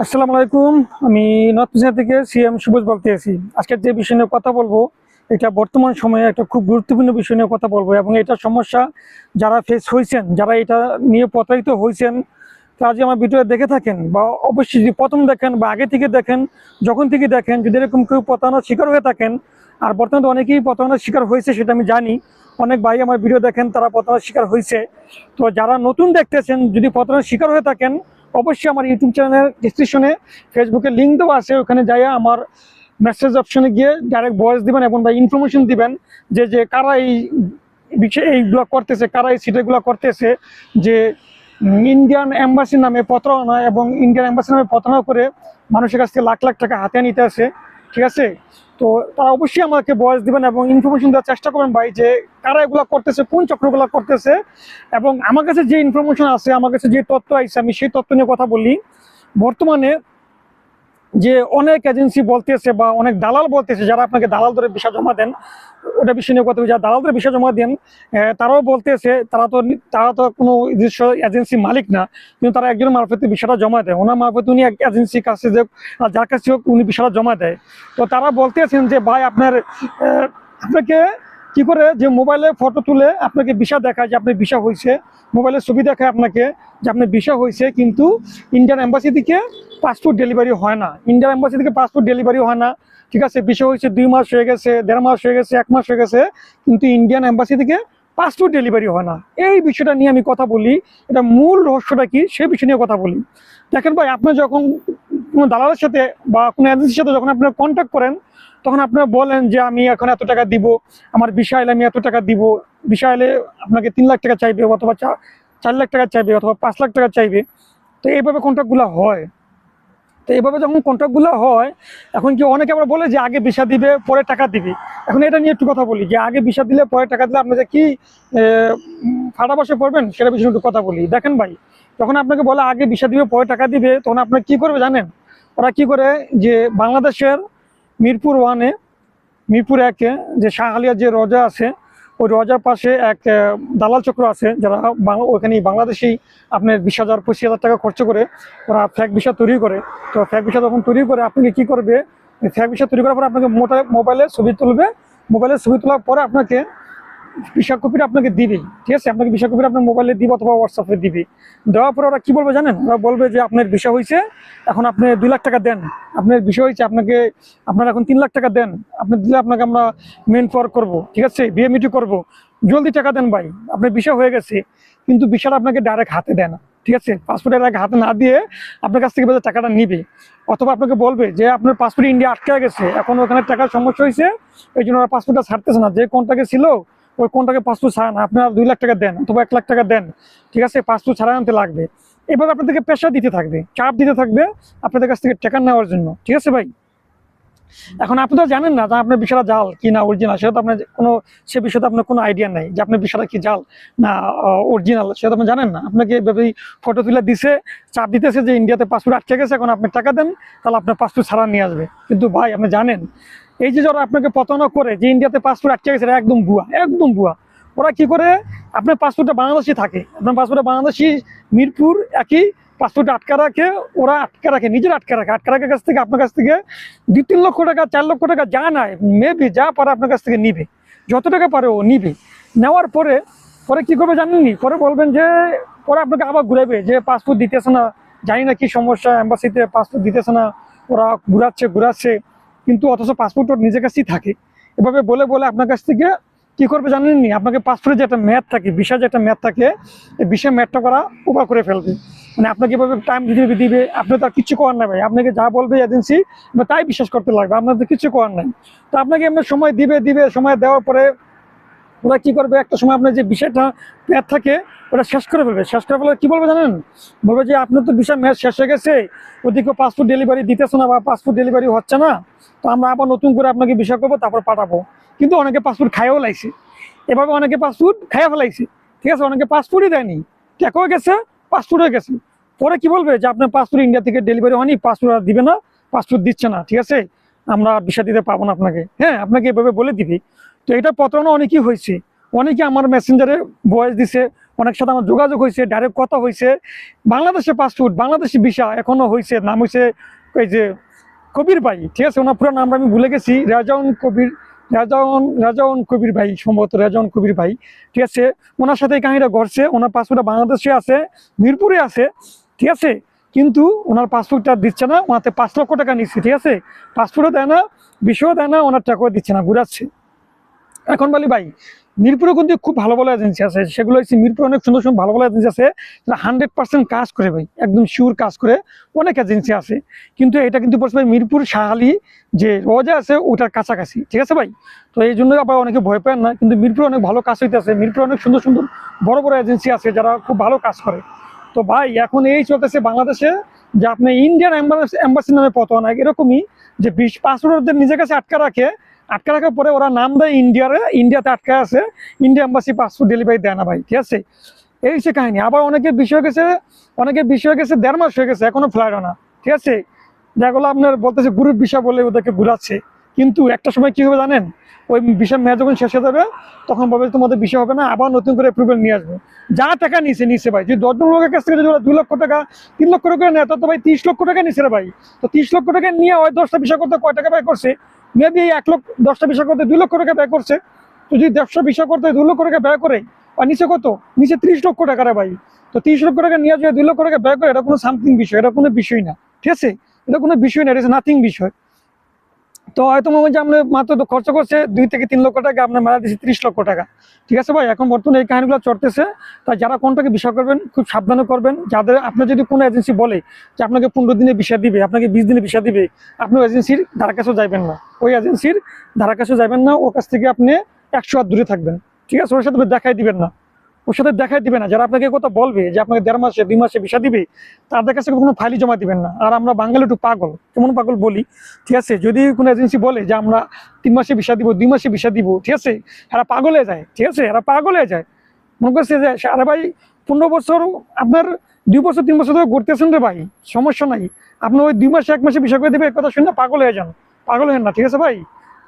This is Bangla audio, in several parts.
আসসালামু আলাইকুম, আমি নর্থ থেকে সিএম বলতে আছি। আজকের যে বিষয় নিয়ে কথা বলব, এটা বর্তমান সময়ে একটা খুব গুরুত্বপূর্ণ বিষয় নিয়ে কথা বলব এবং এটা সমস্যা যারা ফেস হয়েছেন, যারা এটা নিয়ে প্রতারিত হয়েছেন, তারা যদি আমার ভিডিও দেখে থাকেন বা অবশ্যই যদি প্রথম দেখেন বা আগে থেকে দেখেন, যখন থেকে দেখেন, যদি এরকম কেউ প্রতারণার শিকার হয়ে থাকেন, আর বর্তমানে অনেকেই প্রতারণার শিকার হয়েছে সেটা আমি জানি, অনেক ভাই আমার ভিডিও দেখেন, তারা প্রতারণার শিকার হয়েছে। তো যারা নতুন দেখতেছেন, যদি প্রতারণার শিকার হয়ে থাকেন অবশ্যই আমার ইউটিউব চ্যানেলের ডিসক্রিপশনে ফেসবুকে লিঙ্ক দেওয়া আছে, ওখানে যাইয়া আমার মেসেজ অপশনে গিয়ে ডাইরেক্ট ভয়েস দিবেন এবং বা ইনফরমেশন দিবেন যে যে কারা এই বিষয়ে এইগুলো করতেছে, কারা এই সিটেগুলো করতেছে, যে ইন্ডিয়ান অ্যাম্বাসির নামে প্রতারণা এবং ইন্ডিয়ান অ্যাম্বাসির নামে প্রতারণা করে মানুষের কাছ থেকে লাখ লাখ টাকা হাতে নিতে আসে ঠিক আছে? তো তারা অবশ্যই আমাকে বয়স দিবেন এবং ইনফরমেশন দেওয়ার চেষ্টা করবেন ভাই যে কারা এগুলো করতেছে, কোন চক্রগুলো করতেছে। এবং আমার কাছে যে ইনফরমেশন আছে, আমার কাছে যে তথ্য আছে আমি সেই তথ্য নিয়ে কথা বলি। বর্তমানে যে অনেক এজেন্সি বলতেছে বা অনেক দালাল বলতেছে, যারা আপনাকে দালাল ধরে বিষয় জমা দেন, ওটা বিষয় নিয়ে কথা যারা দালাল ধরে বিষয় জমা দেন তারাও বলতেছে, তারা তো তারা তো কোনো নিজস্ব এজেন্সি মালিক না, কিন্তু তারা একজন মারফতে বিষয়টা জমা দেয়। ওনার মারফতে উনি এক এজেন্সির কাছে যে যার কাছে হোক উনি বিষয়টা জমা দেয়। তো তারা বলতেছেন যে, ভাই, আপনার আপনাকে কি করে যে মোবাইলে ফটো তুলে আপনাকে ভিসা দেখায় যে আপনার ভিসা হয়েছে মোবাইলে ছবি দেখায় আপনাকে যে আপনার ভিসা হয়েছে কিন্তু ইন্ডিয়ান এম্বাসি থেকে পাসপোর্ট ডেলিভারি হয় না। ইন্ডিয়ান এম্বাসি থেকে পাসপোর্ট ডেলিভারি হয় না। ঠিক আছে, ভিসা হয়েছে দুই মাস হয়ে গেছে, দেড় মাস হয়ে গেছে, এক মাস হয়ে গেছে, কিন্তু ইন্ডিয়ান এম্বাসি থেকে পাসপোর্ট ডেলিভারি হয় না। এই বিষয়টা নিয়ে আমি কথা বলি। এটা মূল রহস্যটা কি সেই বিষয় নিয়ে কথা বলি। দেখেন ভাই, আপনি যখন কোনো দালালের সাথে বা কোনো এজেন্সির সাথে যখন আপনারা কন্ট্যাক্ট করেন তখন আপনারা বলেন যে আমি এখন এত টাকা দিব, আমার বিষয় আমি এত টাকা দিব, বিষয় এলে আপনাকে তিন লাখ টাকা চাইবে অথবা চার লাখ টাকা চাইবে অথবা পাঁচ লাখ টাকা চাইবে। তো এইভাবে কন্ট্রাক্টগুলো হয়। তো এইভাবে যখন কন্ট্রাক্টগুলো হয়, এখন কি অনেকে আবার বলে যে আগে বিষা দিবে, পরে টাকা দিবে। এখন এটা নিয়ে একটু কথা বলি যে আগে বিষা দিলে, পরে টাকা দিলে আপনি যে কি ফাটা বসে পড়বেন, সেটা বিষয়ে একটু কথা বলি। দেখেন ভাই, যখন আপনাকে বলে আগে বিষা দিবে, পরে টাকা দিবে, তখন আপনার কি করবে জানেন? ওরা কি করে যে বাংলাদেশের মিরপুর ওয়ানে, মিরপুর একে, যে শাহালিয়া যে রজা আছে, ওই রজার পাশে এক দালাল চক্র আছে, যারা ওখানে বাংলাদেশি আপনার বিশ হাজার, পঁচিশ হাজার টাকা খরচ করে ওরা ফ্যাক বিষয় তৈরি করে। তো ফ্যাক বিষয় যখন তৈরি করে আপনাকে কি করবে? ফ্যাক বিষয় তৈরি করার পর আপনাকে মোটা মোবাইলে ছবি তুলবে। মোবাইলে ছবি তোলার পরে আপনাকে ভিসা কপিটা আপনাকে দিবে, ঠিক আছে? আপনাকে ভিসা কপিটা আপনার মোবাইলে দিবে অথবা হোয়াটসঅ্যাপে দিবে। দেওয়ার পরে ওরা কি বলবে জানেন? ওরা বলবে যে আপনার ভিসা হয়েছে এখন আপনি দুই লাখ টাকা দেন। আপনার বিষয় হয়েছে আপনাকে, আপনার এখন তিন লাখ টাকা দেন। আপনি দিলে আপনাকে আমরা মেন ফর করব, ঠিক আছে? বিএমইটি করব। জলদি টাকা দেন ভাই, আপনার বিষয় হয়ে গেছে। কিন্তু বিষয়টা আপনাকে ডাইরেক্ট হাতে দেয় না, ঠিক আছে? পাসপোর্টের আগে হাতে না দিয়ে আপনার কাছ থেকে টাকাটা নিবে। অথবা আপনাকে বলবে যে আপনার পাসপোর্ট ইন্ডিয়া আটকে গেছে, এখন ওখানে টাকার সমস্যা হয়েছে এই জন্য ওরা পাসপোর্টটা ছাড়তেছে না। যে কোনটাকে ছিল ওই কোনটাকে পাসপোর্ট ছাড়ান, আপনার দুই লাখ টাকা দেন অথবা এক লাখ টাকা দেন, ঠিক আছে? পাসপোর্ট ছাড়া আনতে লাগবে। এভাবে আপনাদেরকে পেশা দিতে থাকবে, চাপ দিতে থাকবে আপনাদের কাছ থেকে টাকা নেওয়ার জন্য, ঠিক আছে ভাই? এখন আপনি তো জানেন না যে আপনার বিষয়টা জাল কি না অরিজিনাল সেটা তো আপনার কোনো, সে বিষয়ে আপনার কোনো আইডিয়া নেই যে আপনার বিষয়টা কি জাল না অরিজিনাল সেটা তো আপনি জানেন না। আপনাকে এভাবেই ফটো তুলে দিছে, চাপ দিতেছে যে ইন্ডিয়াতে পাসপোর্ট আটকে গেছে, এখন আপনি টাকা দেন, তাহলে আপনার পাসপোর্ট ছাড়া নিয়ে আসবে। কিন্তু ভাই, আপনি জানেন এই যে যারা আপনাকে প্রতারণা করে যে ইন্ডিয়াতে পাসপোর্ট আটকে গেছে একদম ভুয়া একদম ভুয়া। ওরা কি করে? আপনার পাসপোর্টটা বাংলাদেশি থাকে। আপনার পাসপোর্টে বাংলাদেশি, মিরপুর একই পাসপোর্ট আটকা রাখে, ওরা আটকা রাখে, নিজের আটকা রাখে। আটকা রাখার কাছ থেকে আপনার কাছ থেকে দুই তিন লক্ষ টাকা, চার লক্ষ টাকা যা নেয় মেবি যা পারে আপনার কাছ থেকে নিবে। যত টাকা পারে ও নিবে। নেওয়ার পরে পরে কি করবে জানেননি? পরে বলবেন যে, পরে আপনাকে আবার ঘুরাবে যে পাসপোর্ট দিতেছে না। জানি না কি সমস্যা অ্যাম্বাসিতে পাসপোর্ট দিতেছে না। ওরা ঘুরাচ্ছে ঘুরাচ্ছে। কিন্তু অথচ পাসপোর্ট নিজের কাছেই থাকে। এভাবে বলে বলে আপনার কাছ থেকে কি করবে জানেননি? আপনাকে পাসপোর্টে যে একটা ম্যাথ থাকে বিষয় যে একটা ম্যাথ থাকে, এই বিষয় ম্যাথটা করা উপা করে ফেলবে। মানে আপনাকে এভাবে টাইম দিবে দিবে, আপনি তো আর কিছু করার নাই ভাই। আপনাকে যা বলবে এজেন্সি তাই বিশ্বাস করতে লাগবে আপনাদের কিছু করার নাই। তো আপনাকে এমনি সময় দিবে দিবে, সময় দেওয়ার পরে ওরা কি করবে? একটা সময় আপনার যে বিষয়টা ম্যাথ থাকে ওটা শেষ করে ফেলবে। শেষ করে ফেলে কি বলবে জানেন? বলবে যে, আপনার তো বিষয় ম্যাথ শেষ হয়ে গেছে। ওদিকে পাসপোর্ট ডেলিভারি দিতেছে না বা পাসপোর্ট ডেলিভারি হচ্ছে না। তো আমরা আবার নতুন করে আপনাকে বিষয় করব, তারপর পাঠাবো। কিন্তু অনেকে পাসপোর্ট খাইও লাইছে। এভাবে অনেকে পাসপোর্ট খাইয়া ফেলাইছে। ঠিক আছে, অনেকে পাসপোর্টই দেয়নি। টাকাও গেছে পাসপোর্ট হয়ে গেছে। পরে কি বলবে? যে, আপনার পাসপোর্ট ইন্ডিয়া থেকে ডেলিভারি হয়নি পাসপোর্ট আর দিবে না পাসপোর্ট দিচ্ছে না। ঠিক আছে? আমরা বিষয় দিতে পাবো না আপনাকে। হ্যাঁ আপনাকে এভাবে বলে দিবি। তো এটা প্রতারণা অনেকই হয়েছে। অনেকে আমার মেসেঞ্জারে ভয়েস দিছে অনেক সাথে আমার যোগাযোগ হয়েছে ডাইরেক্ট কথা হয়েছে। বাংলাদেশে পাসপোর্ট বাংলাদেশি ভিসা এখনও হয়েছে, নাম হয়েছে এই যে কবির ভাই, ঠিক আছে? ওনার পুরো নামটা আমি ভুলে গেছি, রাজাউন কবির, রাজাউন রাজাউন কবির ভাই সম্ভবত, রাজাউন কবির ভাই, ঠিক আছে? ওনার সাথে এই কাহিনীটা ঘটছে, ওনার পাসপোর্টটা বাংলাদেশে আছে, মিরপুরে আছে, ঠিক আছে? কিন্তু ওনার পাসপোর্টটা দিচ্ছে না, ওনাতে পাঁচ লক্ষ টাকা নিচ্ছে, ঠিক আছে? পাসপোর্টও দেয় না বিষয়ও দেয় না, ওনার টাকাও দিচ্ছে না, ঘুরাচ্ছে। এখন বলি ভাই মিরপুরে কিন্তু খুব ভালো ভালো এজেন্সি আছে, সেগুলো হচ্ছে মিরপুরে অনেক সুন্দর সুন্দর ভালো ভালো এজেন্সি আছে যারা হান্ড্রেড পার্সেন্ট কাজ করে ভাই, একদম শিওর কাজ করে, অনেক এজেন্সি আছে। কিন্তু এটা কিন্তু পড়ছে ভাই, মিরপুর শাহালি যে রোজা আছে, ওটার কাছাকাছি, ঠিক আছে ভাই? তো এই জন্য আবার অনেকে ভয় পান না, কিন্তু মিরপুরে অনেক ভালো কাজ হইতেছে, মিরপুরে অনেক সুন্দর সুন্দর বড় বড় এজেন্সি আছে, যারা খুব ভালো কাজ করে। তো ভাই, এখন এই চলতেছে বাংলাদেশে, যে আপনি ইন্ডিয়ান এম্বাসি নামে পতন এরকমই যে বিশ পাসপোর্টদের নিজের কাছে আটকা রাখে আটকা রাখার পরে ওরা নাম দেয় ইন্ডিয়ারে, ইন্ডিয়াতে আটকা আছে, ইন্ডিয়া এম্বাসি পাসপোর্ট ডেলিভারি দেয় না ভাই, ঠিক আছে? এই হচ্ছে কাহিনী। আবার অনেকের বিষয় গেছে অনেকের বিষয় গেছে, দেড় মাস হয়ে গেছে, এখনও ফ্লাইট না, ঠিক আছে? যেগুলো আপনার বলতেছে গ্রুপ বিষয় বলে ওদেরকে ঘুরাচ্ছে। কিন্তু একটা সময় কি হবে জানেন? ওই বিষয় মেয়াদ যখন শেষ হয়ে যাবে, তখন বলবে তোমাদের বিষয় হবে না, আবার নতুন করে অ্যাপ্রুভেল নিয়ে আসবে। যা টাকা নিছে নিছে ভাই। যদি দশজন লোকের কাছ থেকে যদি ওরা দুই লক্ষ টাকা, তিন লক্ষ টাকা নেয় তত ভাই তিরিশ লক্ষ টাকা নিছে রে ভাই। তো তিরিশ লক্ষ টাকা নিয়ে ওই দশটা বিষয় করতে কয় টাকা ব্যয় করছে? মেবি এক লক্ষ, দশটা বিষয় করতে দুই লক্ষ টাকা ব্যয় করছে। তো যদি দশটা বিষয় করতে দুই লক্ষ টাকা ব্যয় করে, আর নিচে কত? নিচে ত্রিশ লক্ষ টাকা ভাই। তো ত্রিশ লক্ষ টাকা নিয়ে যদি দুই লক্ষ টাকা ব্যয় করে, এটা কোনো সামথিং বিষয়, এটা কোনো বিষয় না। ঠিক আছে? এটা কোনো বিষয় না এটা নাথিং বিষয়। তো হয়তো মনে যে আমরা মাত্র খরচ করছে, দুই থেকে তিন লক্ষ টাকা আপনার মেলা দিচ্ছি ত্রিশ লক্ষ টাকা। ঠিক আছে ভাই? এখন বর্তমানে এই কাহিনীগুলো চড়তেছে তাই যারা কোনটাকে বিষয় করবেন, খুব সাবধানে করবেন। যাদের, আপনার যদি কোনো এজেন্সি বলে যে আপনাকে পনেরো দিনে বিষয় দিবে, আপনাকে বিশ দিনে বিষয় দিবে, আপনি এজেন্সির ধারা কাছেও যাবেন না। ওই এজেন্সির ধারা কাছেও যাবেন না। ওর কাছ থেকে আপনি একশো হাত দূরে থাকবেন। ঠিক আছে? ওর সাথে দেখাই দিবেন না। ওর সাথে দেখাই দিবে না। যারা আপনাকে কথা বলবে যে আপনাকে দেড় মাসে, দুই মাসে বিষা দিবে, তাদের কাছে কোনো ফাইলই জমা দিবেন না। আর আমরা বাঙালি একটু পাগল। কেমন পাগল বলি? ঠিক আছে, যদি কোনো এজেন্সি বলে যে আমরা তিন মাসে বিষা দিব, দুই মাসে বিষা দিব, ঠিক আছে, এরা পাগলে যায়। ঠিক আছে, এরা পাগলে যায়। মনে করছে যে, আরে ভাই, পনেরো বছর আপনার দুই বছর, তিন বছর ধরে ঘুরতেছেন রে ভাই, সমস্যা নাই। আপনি ওই দুই মাসে, এক মাসে বিষয় করে দেবে কথা শুনে পাগল হয়ে যান। পাগল হেন না, ঠিক আছে ভাই?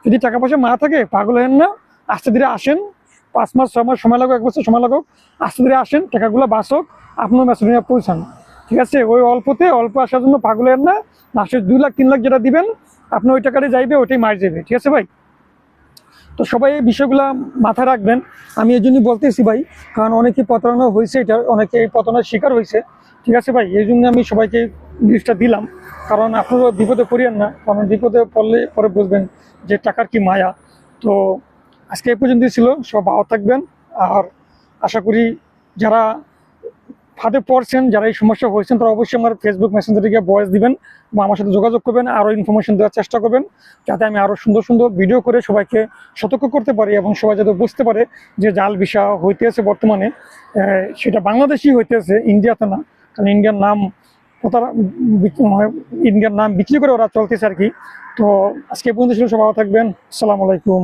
যদি টাকা পয়সা মা থাকে, পাগল হেন না। আস্তে ধীরে আসেন। পাঁচ মাস, ছয় মাস সময় লাগুক এক বছর সময় লাগুক আস্তে ধীরে আসেন, টাকাগুলো বাঁচক আপনার মেসেঞ্জারে পৌঁছান। ঠিক আছে? ওই অল্পতে, অল্প আসার জন্য পাগল হেন না। মাসে দুই লাখ, তিন লাখ যেটা দিবেন, আপনি ওই টাকাটা যাইবে, ওইটাই মার যাবে। ঠিক আছে ভাই? তো সবাই এই বিষয়গুলো মাথায় রাখবেন। আমি এই জন্যই বলতেছি ভাই, কারণ অনেকে প্রতারণা হয়েছে, এটা অনেকে এই প্রতারণার শিকার হয়েছে। ঠিক আছে ভাই? এই জন্য আমি সবাইকে জিনিসটা দিলাম। কারণ আপনারা বিপদে পড়িয়েন না, কারণ বিপদে পড়লে পরে বুঝবেন যে টাকার কি মায়া। তো আজকে এই পর্যন্তই ছিল। সব ভালো থাকবেন। আর আশা করি যারা ফাঁদে পড়ছেন, যারা এই সমস্যা হয়েছেন তারা অবশ্যই আমার ফেসবুক মেসেঞ্জারে গিয়ে ভয়েস দিবেন বা আমার সাথে যোগাযোগ করবেন, আরও ইনফরমেশন দেওয়ার চেষ্টা করবেন, যাতে আমি আরও সুন্দর সুন্দর ভিডিও করে সবাইকে সতর্ক করতে পারি এবং সবাই যাতে বুঝতে পারে যে জাল ভিসা হইতেছে বর্তমানে। সেটা বাংলাদেশি হইতেছে ইন্ডিয়াতে না, কারণ ইন্ডিয়ার নাম প্রতার ইন্ডিয়ার নাম বিক্রি করে ওরা চলতেছে আর কি। তো আজকে পর্যন্ত ছিল, সবাই থাকবেন। আসসালামু আলাইকুম।